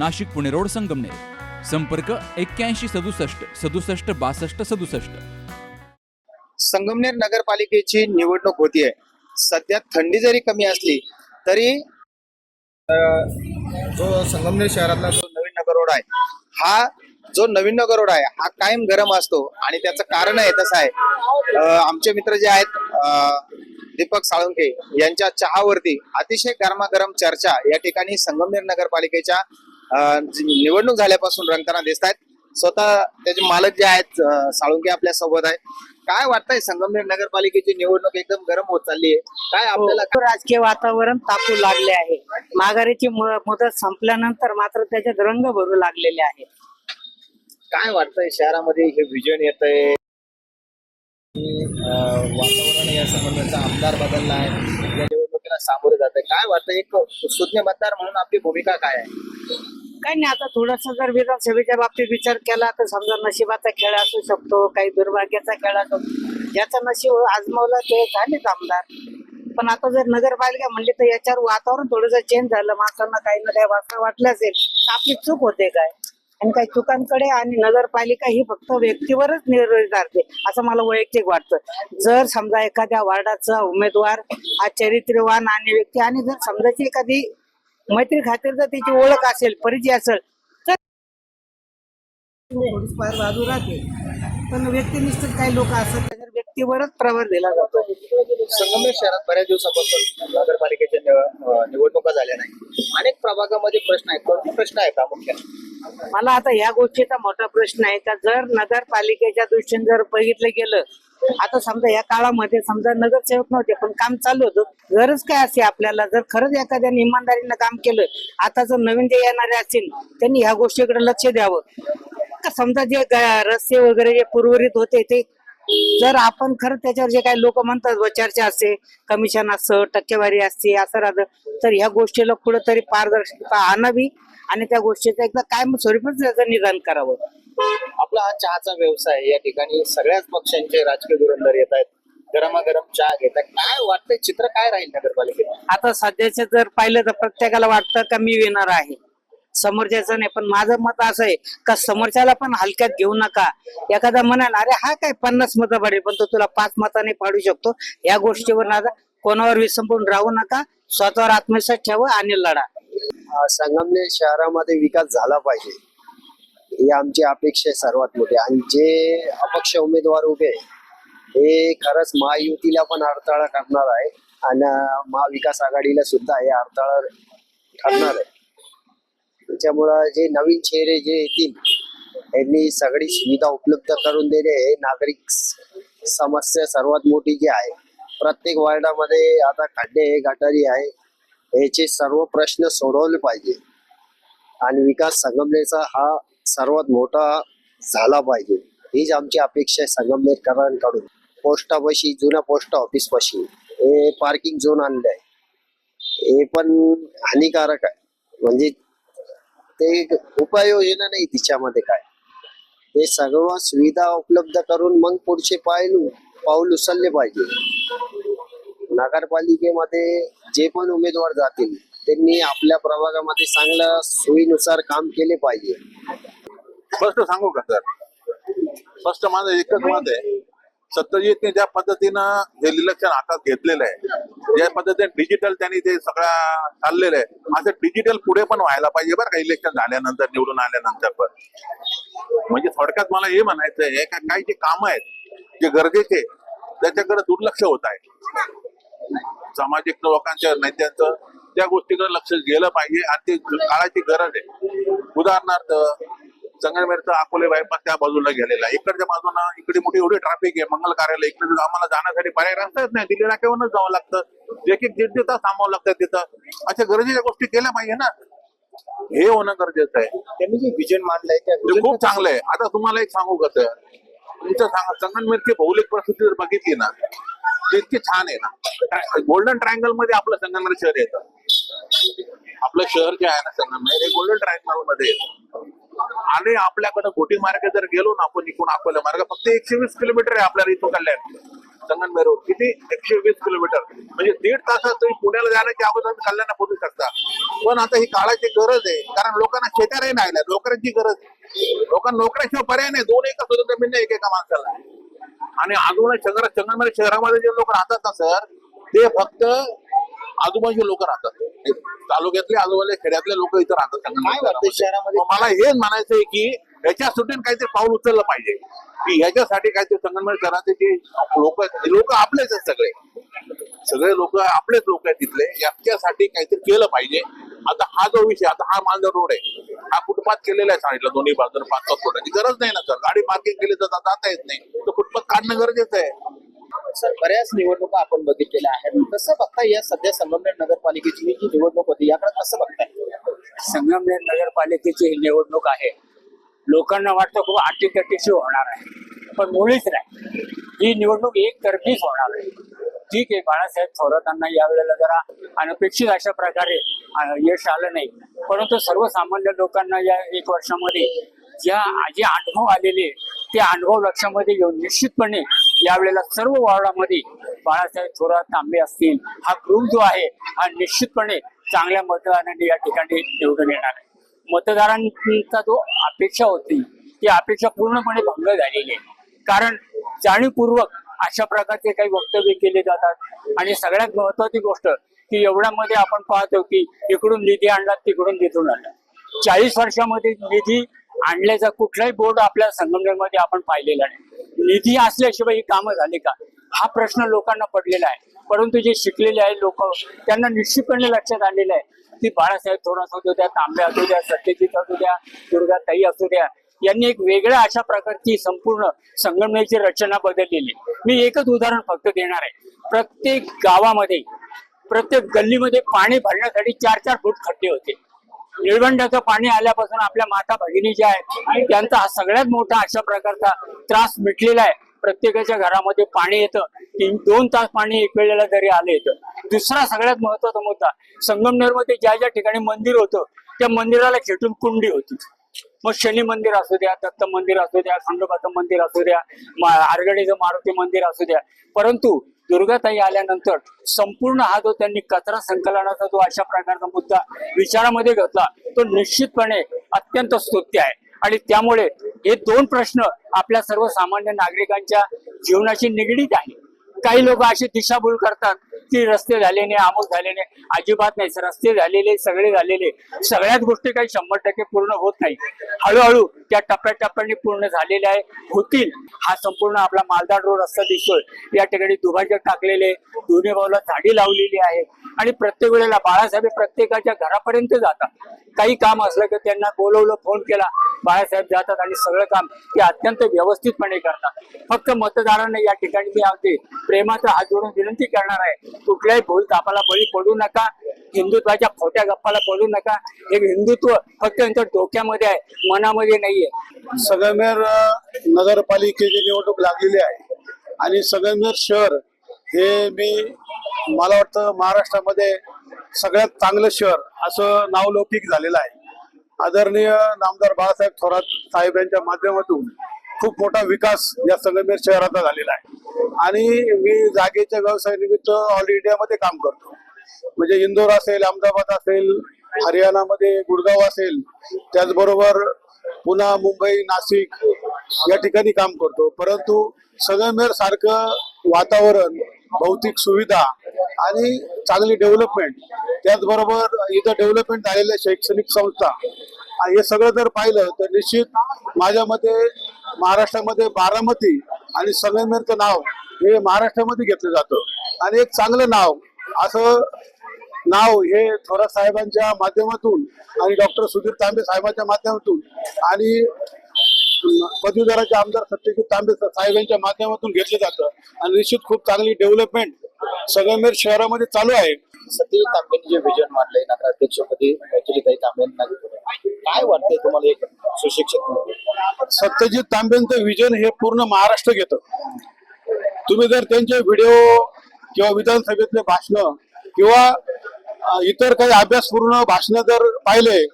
Nashik Pune road Sangamner. संपर्क एक्क्याऐंशी सदुसष्ट सदुसष्ट बासष्ट सदुसष्ट. संगमनेर नगरपालिकेची निवडणूक होतीये. सध्या थंडी जरी कमी असली तरी जो संगमनेर शहरातला जो नवीन नगर रोड आहे हा जो नवीन नगर रोड आहे हा कायम गरम असतो. आणि त्याचं कारण आहे तसं आहे. आमचे मित्र जे आहेत दीपक साळुंके यांच्या चहावरती अतिशय गरमागरम चर्चा या ठिकाणी संगमनेर नगरपालिकेच्या निवडणूक झाल्यापासून रंगताना दिसत आहेत स्वतः त्याचे मालक जे आहेत साळुंके आपल्यासोबत आहेत. काय वाटतंय संगमनेर नगरपालिकेची निवडणूक एकदम गरम होत चालली आहे? काय आपल्याला हो, राजकीय वातावरण तापू लागले आहे. माघारीची मुदत संपल्यानंतर मात्र त्याच्यात रंग भरू लागलेले आहेत. काय वाटतंय शहरामध्ये हे विजन येत आहे वातावरण या संबंधाचा आमदार बदलला आहे. या सामोरे जात आहे. काय वाटतं? एक सुज्ञ मतदार म्हणून आपली भूमिका काय आहे? काही नाही आता थोडस जर विधानसभेच्या बाबतीत विचार केला तर समजा नशिबाचा खेळ असू शकतो काही दुर्भाग्याचा खेळ असू ज्याचं नशीब आजमावला ते झालेच आमदार. पण आता जर नगरपालिका म्हणली तर याच्यावर वातावरण थोडंसं चेंज झालं. माणसांना काही ना काही वाचना वाटलं असेल. तर आपली चूक होते काय? आणि काही चुकांकडे आणि नगरपालिका ही फक्त व्यक्तीवरच निर्णय ठरते असं मला वैयक्तिक वाटतं. जर समजा एखाद्या वार्डाचा उमेदवार हा चरित्रवान आणि व्यक्ती आणि जर समजाची एखादी मैत्री खातीर जर त्याची ओळख असेल परिचय असेल तर बाजू राहते. पण व्यक्तिनिष्ठ काही लोक असतात व्यक्तीवरच प्रभार दिला जातो. संगमेश शहरात बऱ्याच दिवसापासून नगरपालिकेच्या निवडणुका झाल्या नाही अनेक प्रभागामध्ये प्रश्न आहेत कोणते प्रश्न आहेत प्रामुख्याने मला आता ह्या गोष्टीचा मोठा प्रश्न आहे. का जर नगरपालिकेच्या दृष्टीने जर बघितलं गेलं आता समजा या काळामध्ये समजा नगरसेवक नव्हते पण काम चालू होतं. गरज काय असते आपल्याला? जर खरंच एखाद्याने इमानदारीनं काम केलं आता जर नवीन जे येणारे असतील त्यांनी ह्या गोष्टीकडे लक्ष द्यावं. का समजा जे रस्ते वगैरे जे पूर्वरित होते ते जर आपण खरं त्याच्यावर जे काही लोक म्हणतात व चर्चा असते कमिशन असतं टक्केवारी असते असं राहतं तर ह्या गोष्टीला कुठंतरी पारदर्शकता आणावी आणि त्या गोष्टीचं एकदा कायम स्वरूपच त्याचं निदान करावं. आपला हा चहाचा व्यवसाय आहे. या ठिकाणी सगळ्याच पक्षांचे राजकीय धुरंधर येत आहेत. गरमागरम चहा घेत आहेत. काय वाटतंय चित्र काय राहील नगरपालिकेत? आता सध्याचं जर पाहिलं तर प्रत्येकाला वाटतं का मी विणार आहे. समोरच्याचं नाही पण माझं मत असं आहे का समोरच्याला पण हलक्यात घेऊ नका. एखादा म्हणाल अरे हा काय पन्नास मतं पाडेल पण तो तुला पाच मताने पाडू शकतो. या गोष्टीवर ना कोणावर विसंपून राहू नका. स्वतःवर आत्मविश्वास ठेवा आणि लढा. संगमनेर शहरामध्ये विकास झाला पाहिजे. ही आमची अपेक्षा आहे सर्वात मोठी. आणि जे अपक्ष उमेदवार उभे आहे, हे खरंच महायुतीला पण अडथळा करणार आहे आणि महाविकास आघाडीला सुद्धा हे अडथळा ठरणार आहे. त्याच्यामुळं जे नवीन चेहरे जे येतील यांनी सगळी सुविधा उपलब्ध करून देणे हे नागरिक समस्या सर्वात मोठी जी आहे प्रत्येक वार्डामध्ये आता खड्डे हे गटारी आहे. याचे सर्व प्रश्न सोडवले पाहिजे. आणि विकास संगमनेरचा हा सर्वात मोठा झाला पाहिजे. हीच आमची अपेक्षा आहे संगमनेरकरांकडून. पोस्टापाशी जुन्या पोस्ट ऑफिस पाशी हे पार्किंग झोन आणलं आहे हे पण हानिकारक आहे. म्हणजे ते उपाययोजना नाही तिच्यामध्ये काय. हे सर्व सुविधा उपलब्ध करून मग पुढचे पाऊल पाऊल उचलले पाहिजे. नगरपालिकेमध्ये जे पण उमेदवार जातील त्यांनी आपल्या प्रभागामध्ये चांगल्या सोयीनुसार काम केले पाहिजे. स्पष्ट सांगू का सर? स्पष्ट माझं एकच मत आहे. सत्यजितने ज्या पद्धतीनं हे इलेक्शन हातात घेतलेलं आहे ज्या पद्धतीने डिजिटल त्यांनी ते सगळं चाललेलं आहे असं डिजिटल पुढे पण व्हायला पाहिजे बरं का इलेक्शन झाल्यानंतर निवडून आल्यानंतर पण. म्हणजे थोडक्यात मला हे म्हणायचं आहे का काही जे कामं आहेत जे गरजेचे त्याच्याकडे दुर्लक्ष होत आहे. सामाजिक लोकांच्या नेत्यांचं त्या गोष्टीकडे लक्ष गेलं पाहिजे आणि ते काळाची गरज आहे. उदाहरणार्थ संगमेरचं अकोले बायपास त्या बाजूला गेलेला आहे. इकडच्या बाजूला इकडे मोठी एवढी ट्रॅफिक आहे मंगल कार्यालय इकडे आम्हाला जाण्यासाठी पर्याय रस्ताच नाही. दिल्ली नाक्यावरूनच जावं लागतं. एक एक दीड दीड तास थांबावं लागतं तिथं. अशा गरजेच्या गोष्टी केल्या पाहिजे ना. हे होणं गरजेचं आहे. त्यांनी जे विजन मांडलंय ते खूप चांगलं आहे. आता तुम्हाला एक सांगू कसं तुमचं सांगा संगमनेरची भौगोलिक परिस्थिती जर बघितली ना ते छान आहे ना. गोल्डन ट्रायंगलमध्ये आपलं संगमनेर शहर येतं. आपलं शहर जे आहे ना संगमनेर हे गोल्डन ट्रायंगलमध्ये येतं. आणि आपल्याकडे गोटी मार्ग जर गेलो ना आपण इकडून अकोला मार्ग फक्त एकशे वीस किलोमीटर आहे आपल्याला इथून कल्याण. संगमनेर किती? एकशे वीस किलोमीटर. म्हणजे दीड तासात तुम्ही पुण्याला जाण्याच्या अगोदर तुम्ही कल्याणला पोहोचू शकता. पण आता ही काळाची गरज आहे कारण लोकांना शेतारही नाही आल्या नोकऱ्यांची गरज आहे. लोकांना नोकऱ्याशिवाय पर्याय नाही दोन एका सुद्धा जमीन नाही एकेका माणसाला. आणि अजून शहर संगमनेर शहरामध्ये जे लोक राहतात ना सर ते फक्त आजूबाजूचे लोक राहतात. तालुक्यातले आजूबाजूच्या खेड्यातले लोक इथं राहतात शहरामध्ये? मला हेच म्हणायचं आहे की ह्याच्या सुटीन काहीतरी पाऊल उचललं पाहिजे. की ह्याच्यासाठी काहीतरी संगमनेर शहराचे जे लोक लोक आपलेच आहेत सगळे. सगळे लोक आपलेच लोक आहेत तिथले. याच्यासाठी काहीतरी केलं पाहिजे. आता हा जो विषय आता हा मांजर रोड आहे हा फुटपाथ केलेला आहे सांगितलं दोन्ही बाजूने पाच पाच फुटाची. गरज नाही ना सर. गाडी पार्किंग केली तर जाता येत नाही. तर फुटपाथ काढणं गरजेचं आहे. सर बऱ्याच निवडणुका आपण बघितलेल्या आहेत. कसं बघताय या सध्या संगमनेर नगरपालिकेची ही जी निवडणूक होती याकडे कसं बघताय? संगमनेर नगरपालिकेची ही निवडणूक आहे. लोकांना वाटतं खूप अटीतटीशी होणार आहे. पण मुळीच नाही. ही निवडणूक एकतर्फीच होणार आहे. ठीक आहे बाळासाहेब थोरातांना यावेळेला जरा अनपेक्षित अशा प्रकारे यश आलं नाही. परंतु सर्वसामान्य लोकांना या एक वर्षामध्ये ज्या जे अनुभव आलेले ते अनुभव लक्षामध्ये घेऊन निश्चितपणे यावेळेला सर्व वॉर्डामध्ये बाळासाहेब थोरात तांबे असतील हा ग्रुप जो आहे हा निश्चितपणे चांगल्या मतदानाने या ठिकाणी निवडून येणार आहे. मतदारांचा जो अपेक्षा होती ती अपेक्षा पूर्णपणे भंग झालेली आहे. कारण जाणीवपूर्वक अशा प्रकारचे काही वक्तव्य केले जातात. आणि सगळ्यात महत्वाची गोष्ट की एवढ्यामध्ये आपण पाहतो की इकडून निधी आणला तिकडून तिथून आणला. चाळीस वर्षामध्ये निधी आणल्याचा कुठलाही बोर्ड आपल्या संगमनेरमध्ये आपण पाहिलेला नाही. निधी असल्याशिवाय ही कामं झाली का? हा प्रश्न लोकांना पडलेला आहे. परंतु जे शिकलेले आहे लोक त्यांना निश्चितपणे लक्षात आलेलं आहे. की बाळासाहेब थोरात असू द्या तांबे असू द्या सत्यजित असू द्या दुर्गा ताई असू द्या यांनी एक वेगळ्या अशा प्रकारची संपूर्ण संगमनेरची रचना बदललेली. मी एकच उदाहरण फक्त देणार आहे. प्रत्येक गावामध्ये प्रत्येक गल्लीमध्ये पाणी भरण्यासाठी चार चार फूट खड्डे होते. निळवंडाचं पाणी आल्यापासून आपल्या माता भगिनी ज्या आहेत त्यांचा हा सगळ्यात मोठा अशा प्रकारचा त्रास मिटलेला आहे. प्रत्येकाच्या घरामध्ये पाणी येतं. तीन दोन तास पाणी एक वेळेला जरी आलं येतं. दुसरा सगळ्यात महत्त्वाचा मुद्दा संगमनेरमध्ये ज्या ज्या ठिकाणी मंदिर होतं त्या मंदिराला खेटून कुंडी होती. मग शनी मंदिर असू द्या दत्त मंदिर असू द्या खंडोबाचं मंदिर असू द्या आरगडीचं मारुती मंदिर असू द्या. परंतु दुर्गाताई आल्यानंतर संपूर्ण हा जो त्यांनी कचरा संकलनाचा जो अशा प्रकारचा मुद्दा विचारामध्ये घेतला तो निश्चितपणे अत्यंत स्तुत्य आहे. आणि त्यामुळे हे दोन प्रश्न आपल्या सर्वसामान्य नागरिकांच्या जीवनाशी निगडीत आहे काही लोक अशी दिशाभूल करतात. की रस्ते झालेले अमुक नाही. अजिबात नाही. रस्ते झालेले सगळे झालेले. सगळ्याच गोष्टी काही शंभर टक्के पूर्ण होत नाही. हळूहळू त्या टप्प्याटप्प्याने पूर्ण झालेले आहे होतील. हा संपूर्ण आपला मालदाड रोड रस्ता दिसतोय. या ठिकाणी दुभाजक टाकलेले दोन्ही बाजूला झाडी लावलेली आहे. आणि प्रत्येक वेळेला बाळासाहेब प्रत्येकाच्या घरापर्यंत जातात. काही काम असलं की त्यांना बोलवलं फोन केला. बाळासाहेब जातात आणि सगळं काम ते अत्यंत व्यवस्थितपणे करतात. फक्त मतदारांना या ठिकाणी मी अगदी प्रेमाचा हात जोडून विनंती करणार आहे कुठल्याही भूल तापाला बळी पडू नका हिंदुत्वाच्या खोट्या गप्पाला पडू नका. हे हिंदुत्व फक्त त्यांच्या डोक्यामध्ये आहे मनामध्ये नाहीये. संगमनेर नगरपालिकेची निवडणूक लागलेली आहे आणि संगमनेर शहर हे मी मला वाटतं महाराष्ट्रामध्ये सगळ्यात चांगलं शहर असं नावलौकिक झालेलं आहे. आदरणीय नामदार बाळासाहेब थोरात साहेब यांच्या माध्यमातून खूप मोठा विकास या संगमेर शहराचा झालेला आहे. आणि मी जागेच्या व्यवसायानिमित्त ऑल इंडियामध्ये काम करतो. म्हणजे इंदोर असेल अहमदाबाद असेल हरियाणामध्ये गुडगाव असेल त्याचबरोबर पुन्हा मुंबई नाशिक या ठिकाणी काम करतो. परंतु संगमेर सारखं वातावरण भौतिक सुविधा आणि चांगली डेव्हलपमेंट त्याचबरोबर इथं डेव्हलपमेंट झालेल्या शैक्षणिक संस्था हे सगळं जर पाहिलं तर निश्चित माझ्या मते महाराष्ट्रामध्ये बारामती आणि संगमेरचं नाव हे महाराष्ट्रामध्ये घेतलं जातं. आणि एक चांगलं नाव असं नाव हे थोरात साहेबांच्या माध्यमातून आणि डॉक्टर सुधीर तांबे साहेबांच्या माध्यमातून आणि पदवीधराचे आमदार सत्यजित तांबे साहेबांच्या माध्यमातून घेतलं जातं. आणि निश्चित खूप चांगली डेव्हलपमेंट संगमेर शहरामध्ये चालू आहे. सती तांबेंनी जे विजन मांडलंय नगराध्यक्षपदी मैथिलीताई तांबेंना काय वाटतंय तुम्हाला एक सुशिक्षित सत्यजित तांबेंचं विजन हे पूर्ण महाराष्ट्र घेत. तुम्ही जर त्यांचे व्हिडिओ किंवा विधानसभेतले भाषण किंवा इतर काही अभ्यासपूर्ण भाषण जर पाहिले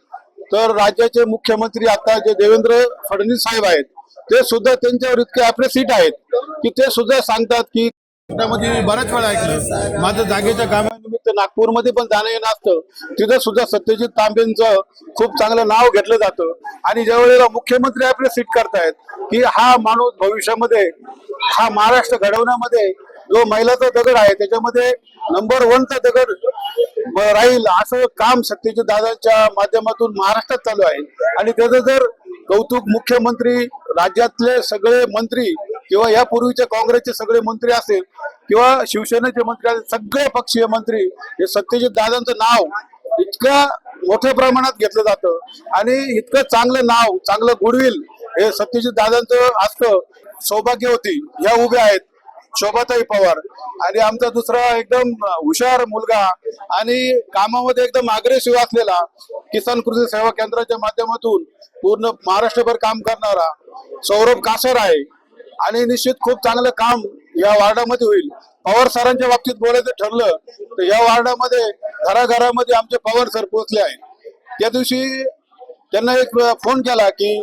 तर राज्याचे मुख्यमंत्री आता जे देवेंद्र फडणवीस साहेब आहेत ते सुद्धा त्यांच्यावर इतके अप्रिसिएट आहेत की ते सुद्धा सांगतात की त्यामध्ये मी बऱ्याच वेळा ऐकलं. माझ्या जागेच्या कामानिमित्त नागपूरमध्ये पण जाणं येणं असतं. तिथं सुद्धा सत्यजित तांबेंचं खूप चांगलं नाव घेतलं जातं. आणि ज्यावेळेला मुख्यमंत्री आपले सीट करतायत की हा माणूस भविष्यामध्ये हा महाराष्ट्र घडवण्यामध्ये जो महिलाचा दगड आहे त्याच्यामध्ये नंबर वनचा दगड राहील असं काम सत्यजित दादांच्या माध्यमातून महाराष्ट्रात चालू आहे. आणि त्याचं जर कौतुक मुख्यमंत्री राज्यातले सगळे मंत्री किंवा यापूर्वीचे काँग्रेसचे सगळे मंत्री असेल किंवा शिवसेनेचे मंत्री असेल सगळे पक्षीय मंत्री हे सत्यजित दादांचं नाव इतक्या मोठ्या प्रमाणात घेतलं जातं. आणि इतकं चांगलं नाव चांगलं गुडविल हे सत्यजित दादांचं असतं. सौभाग्य होती. या उभ्या आहेत. शोभाताई पवार. आणि आमचा दुसरा एकदम हुशार मुलगा आणि कामामध्ये एकदम अग्रेसिव्ह असलेला किसान कृषी सेवा केंद्राच्या माध्यमातून पूर्ण महाराष्ट्रभर काम करणारा सौरभ कासर आहे आणि निश्चित खूप चांगलं काम या वार्डामध्ये होईल. पवार सरांच्या बाबतीत बोलायचं ठरलं तर या वार्डामध्ये घराघरामध्ये आमचे पवार सर पोहोचले आहेत. त्या दिवशी त्यांना एक फोन केला की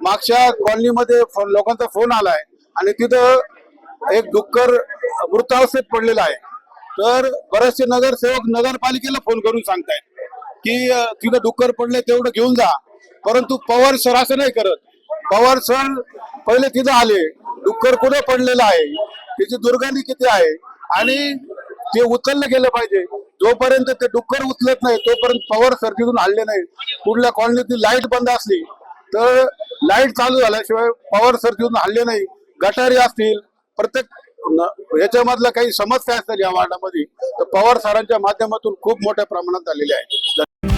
मागच्या कॉलनीमध्ये फोन लोकांचा फोन आलाय आणि तिथं एक डुक्कर मृतावस्थेत पडलेला आहे. तर बरेचसे नगरसेवक नगरपालिकेला फोन करून सांगतायत की तिथं डुक्कर पडले तेवढं घेऊन जा. परंतु पवार सर असं नाही करत. पवार सर पहिले तिथं आले. डुक्कर कुठे पडलेलं आहे? त्याची दुर्गंधी किती आहे? आणि ते उचललं गेलं पाहिजे. जोपर्यंत ते डुक्कर उचलत नाही तोपर्यंत पवार सर तिथून हल्ले नाही. कुठल्या कॉलनीतली लाइट बंद असली तर लाइट चालू झाल्याशिवाय पवार सर तिथून हल्ले नाही. गटारी असतील प्रत्येक याच्यामधल्या काही समस्या असतील या वार्डामध्ये तर पवार सरांच्या माध्यमातून खूप मोठ्या प्रमाणात झालेल्या आहेत.